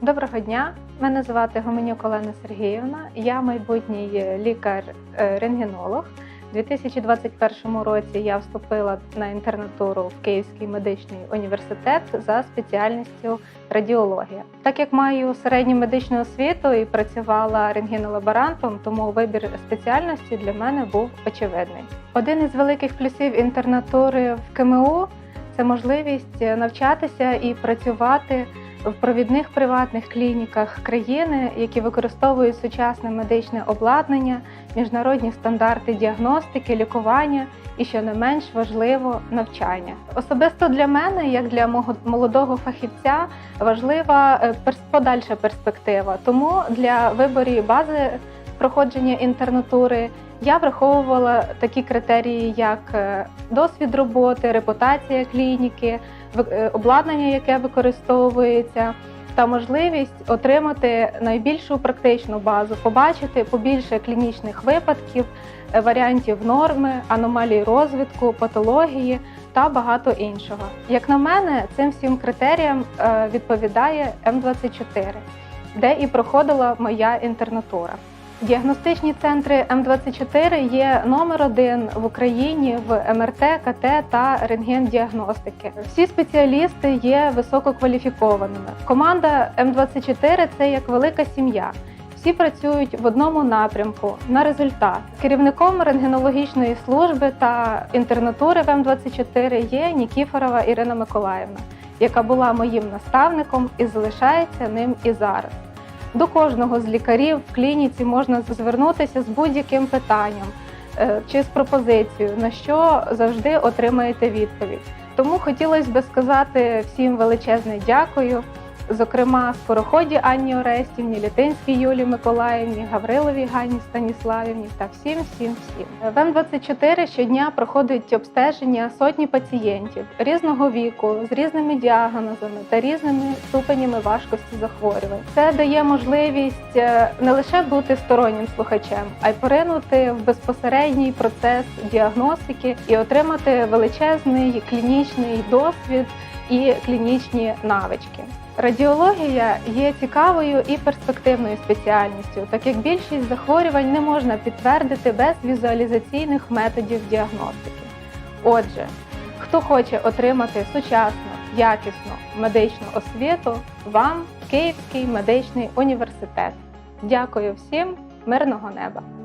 Доброго дня, мене звати Гоменюк Олена Сергіївна. Я майбутній лікар-рентгенолог. У 2021 році я вступила на інтернатуру в Київський медичний університет за спеціальністю радіологія. Так як маю середню медичну освіту і працювала рентгенолаборантом, тому вибір спеціальності для мене був очевидний. Один із великих плюсів інтернатури в КМУ це можливість навчатися і працювати в провідних приватних клініках країни, які використовують сучасне медичне обладнання, міжнародні стандарти діагностики, лікування і, що не менш важливо, навчання. Особисто для мене, як для молодого фахівця, важлива е, подальша перспектива. Тому для виборів бази проходження інтернатури я враховувала такі критерії, як е, досвід роботи, репутація клініки, е, обладнання, яке використовується, та можливість отримати найбільшу практичну базу, побачити побільше клінічних випадків, е, варіантів норми, аномалій розвитку, патології та багато іншого. Як на мене, цим всім критеріям відповідає М24, де і проходила моя інтернатура. Діагностичні центри М24 є номер один в Україні в МРТ, КТ та рентген-діагностики. Всі спеціалісти є висококваліфікованими. Команда М24 це як велика сім'я. Всі працюють в одному напрямку на результат. Керівником рентгенологічної служби та інтернатури в М24 є Нікіфорова Ірина Миколаївна, яка була моїм наставником і залишається ним і зараз. До кожного з лікарів в клініці можна звернутися з будь-яким питанням е, чи з пропозицією, на що завжди отримаєте відповідь. Тому хотілося би сказати всім величезне дякую. Зокрема, скороході Анні Орестівні, Літинській Юлії Миколаївні, Гавриловій Ганні Станіславівні та всім, всім, всім. В М24 щодня проходить обстеження сотні пацієнтів різного віку, з різними діагнозами та різними ступенями важкості захворювань. Це дає можливість е, не лише бути стороннім слухачем, а й поринути в безпосередній процес діагностики і отримати величезний клінічний досвід і клінічні навички. Радіологія є цікавою і перспективною спеціальністю, так як більшість захворювань не можна підтвердити без візуалізаційних методів діагностики. Отже, хто хоче отримати сучасну, якісну медичну освіту, вам Київський медичний університет. Дякую всім, мирного неба!